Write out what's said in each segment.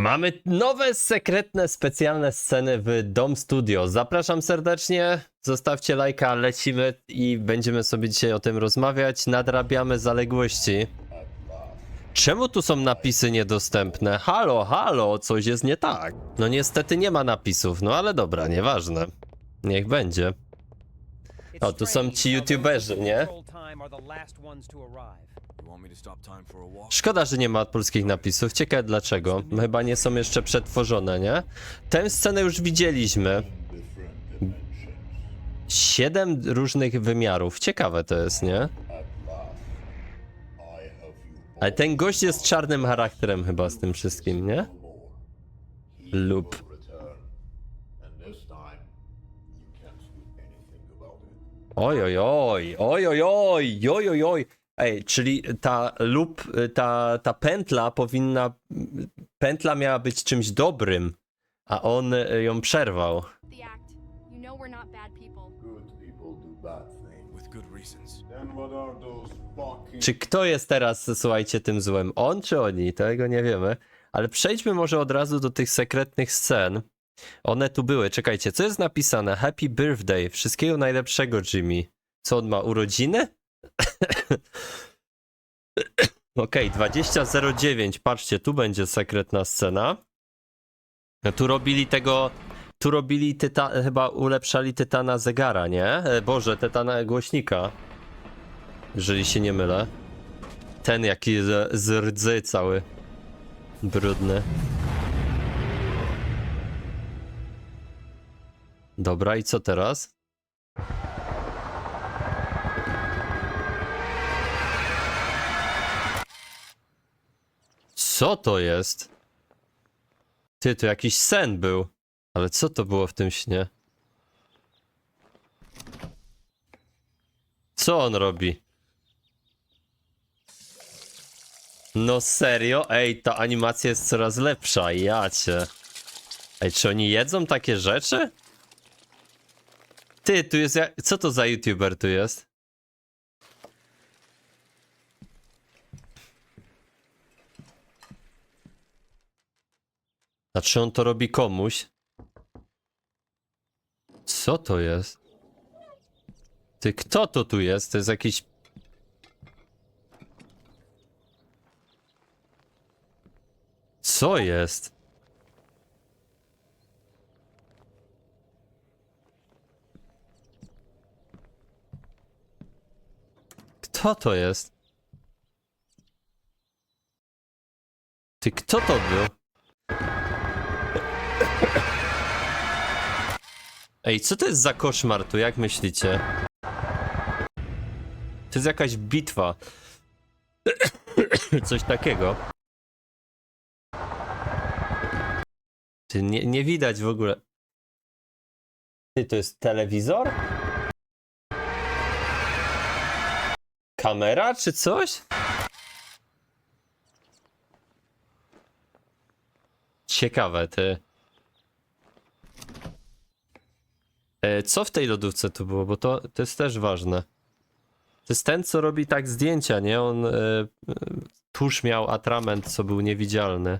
Mamy nowe, sekretne, specjalne sceny w Dom Studio. Zapraszam serdecznie, zostawcie lajka, lecimy i będziemy sobie dzisiaj o tym rozmawiać. Nadrabiamy zaległości. Czemu tu są napisy niedostępne? Halo, halo, coś jest nie tak. No niestety nie ma napisów, no ale dobra, nieważne. Niech będzie. O, tu są ci youtuberzy, nie? Szkoda, że nie ma polskich napisów. Ciekawe dlaczego. Chyba nie są jeszcze przetworzone, nie? Tę scenę już widzieliśmy. Siedem różnych wymiarów. Ciekawe to jest, nie? Ale ten gość jest czarnym charakterem chyba z tym wszystkim, nie? Lub. Oj, oj, oj, oj, oj, oj, oj, oj, oj. Ej, czyli ta lub, ta, ta pętla powinna, pętla miała być czymś dobrym, a on y, ją przerwał. the act. You know we're not bad people. Good people do bad things. with good reasons. Then what are those fucking Czy kto jest teraz, słuchajcie, tym złem? On czy oni? Tego nie wiemy. Ale przejdźmy może od razu do tych sekretnych scen. One tu były. Czekajcie, co jest napisane? Happy birthday. Wszystkiego najlepszego, Jimmy. Co on ma? Urodziny? Okej, 2009. Patrzcie, tu będzie sekretna scena. Tu robili tego. Tu robili tyta, chyba ulepszali tytana zegara, nie? E, Boże, tytana głośnika. Jeżeli się nie mylę. Ten jaki z, z rdzy cały. Brudny. Dobra, i co teraz? Co to jest? Ty, to jakiś sen był. Ale co to było w tym śnie? Co on robi? No serio? Ej, ta animacja jest coraz lepsza, ja cię. Ej, czy oni jedzą takie rzeczy? Ty, tu jest. Co to za youtuber tu jest? Znaczy on to robi komuś? Co to jest? Ty, kto to tu jest? To jest jakiś... Co jest? Kto to jest? Ty, kto to był? Ej, co to jest za koszmar tu, jak myślicie? To jest jakaś bitwa. Coś takiego. Nie, nie widać w ogóle. Ty, to jest telewizor? Kamera czy coś? Ciekawe, ty. E, co w tej lodówce tu było? Bo to, to jest też ważne. To jest ten, co robi tak zdjęcia, nie? On e, e, tuż miał atrament, co był niewidzialny.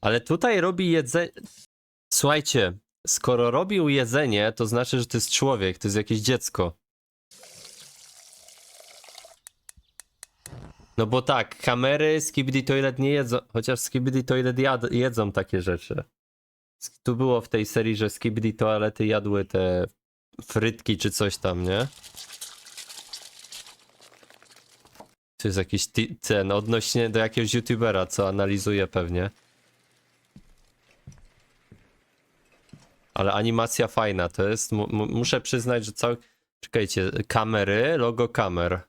Ale tutaj robi jedzenie. Słuchajcie, skoro robił jedzenie, to znaczy, że to jest człowiek, to jest jakieś dziecko. No bo tak, kamery Skibidi Toilet nie jedzą, chociaż Skibidi Toilet jad, jedzą takie rzeczy. Tu było w tej serii, że Skibidi Toalety jadły te frytki czy coś tam, nie? To jest jakiś ten odnośnie do jakiegoś youtubera, co analizuje pewnie. Ale animacja fajna, to jest, mu, muszę przyznać, że cały... Czekajcie, kamery, logo kamer.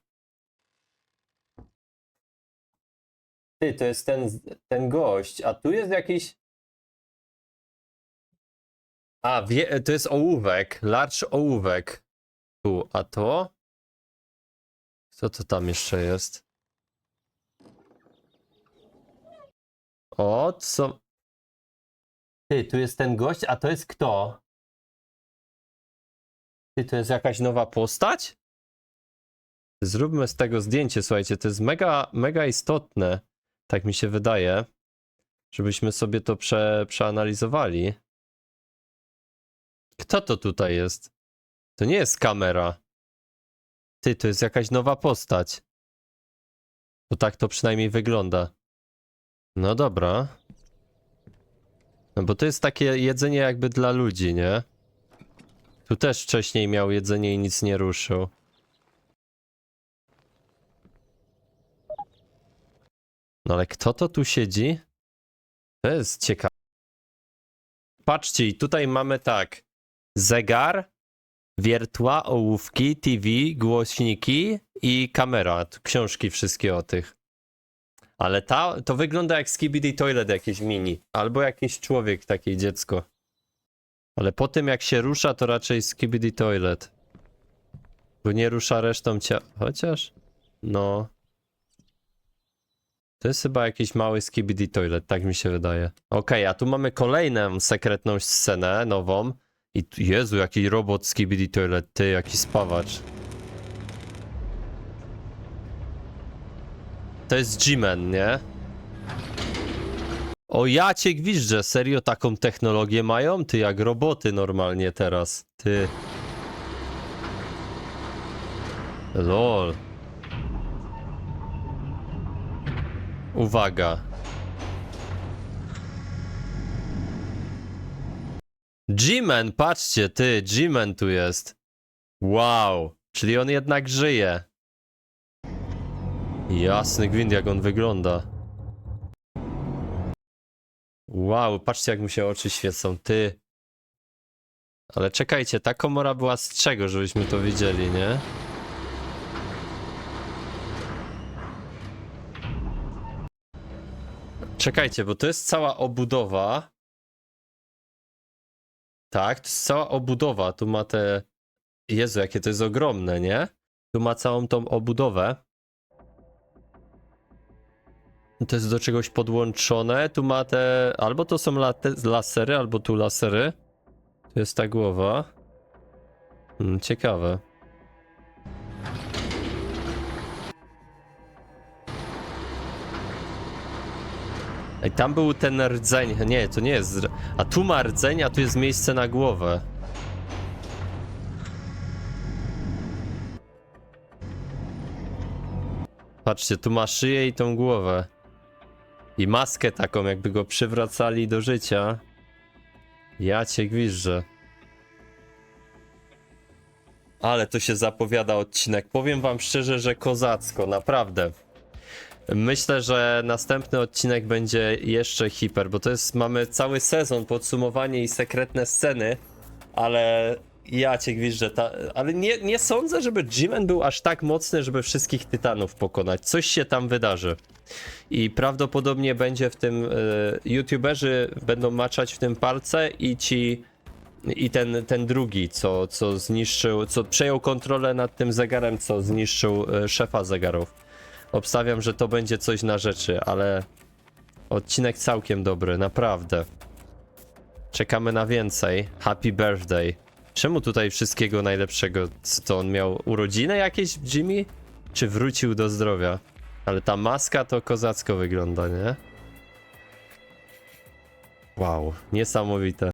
Ty, to jest ten, ten gość, a tu jest jakiś... A, wie, to jest ołówek, large ołówek. Tu, a to? Co to tam jeszcze jest? O, co? Ty, tu jest ten gość, a to jest kto? Ty, to jest jakaś nowa postać? Zróbmy z tego zdjęcie, słuchajcie, to jest mega, mega istotne. Tak mi się wydaje. Żebyśmy sobie to prze, przeanalizowali. Kto to tutaj jest? To nie jest kamera. Ty, to jest jakaś nowa postać. To tak to przynajmniej wygląda. No dobra. No bo to jest takie jedzenie jakby dla ludzi, nie? Tu też wcześniej miał jedzenie i nic nie ruszył. No ale kto to tu siedzi? To jest ciekawe. Patrzcie, i tutaj mamy tak. Zegar, wiertła, ołówki, TV, głośniki i kamera. Książki wszystkie o tych. Ale ta, to wygląda jak Skibidi Toilet jakieś mini. Albo jakiś człowiek, takie dziecko. Ale po tym jak się rusza, to raczej Skibidi Toilet. Bo nie rusza resztą ciała. Chociaż? No. To jest chyba jakiś mały Skibidi Toilet, tak mi się wydaje. Okej, a tu mamy kolejną sekretną scenę, nową. I Jezu, jaki robot Skibidi Toilet, ty, jaki spawacz. To jest G-Man, nie? O ja cię gwizdże, serio taką technologię mają? Ty jak roboty normalnie teraz, ty. Lol. Uwaga. G-Man, patrzcie, ty, G-Man tu jest. Wow, czyli on jednak żyje. Jasny gwint, jak on wygląda. Wow, patrzcie, jak mu się oczy świecą, ty. Ale czekajcie, ta komora była z czego, żebyśmy to widzieli, nie? Czekajcie, bo to jest cała obudowa. Tak, to jest cała obudowa. Tu ma te. Jezu, jakie to jest ogromne, nie? Tu ma całą tą obudowę. To jest do czegoś podłączone. Tu ma te. Albo to są lasery, albo tu lasery. Tu jest ta głowa. Hmm, ciekawe. Ej, tam był ten rdzeń. Nie, to nie jest. A tu ma rdzeń, a tu jest miejsce na głowę. Patrzcie, tu ma szyję i tą głowę. I maskę taką, jakby go przywracali do życia. Ja cię gwiżdżę. Ale to się zapowiada odcinek. Powiem wam szczerze, że kozacko, naprawdę. Myślę, że następny odcinek będzie jeszcze hiper, bo to jest, mamy cały sezon, podsumowanie i sekretne sceny, ale ja cię gwizdżę, ta, ale nie, nie sądzę, żeby G-Man był aż tak mocny, żeby wszystkich tytanów pokonać. Coś się tam wydarzy. I prawdopodobnie będzie w tym, y, youtuberzy będą maczać w tym palce i ci, i ten, ten drugi, co, co zniszczył, co przejął kontrolę nad tym zegarem, co zniszczył y, szefa zegarów. Obstawiam, że to będzie coś na rzeczy, ale odcinek całkiem dobry, naprawdę. Czekamy na więcej. Happy birthday. Czemu tutaj wszystkiego najlepszego? Co to on miał urodziny jakieś, Jimmy? Czy wrócił do zdrowia? Ale ta maska to kozacko wygląda, nie? Wow, niesamowite.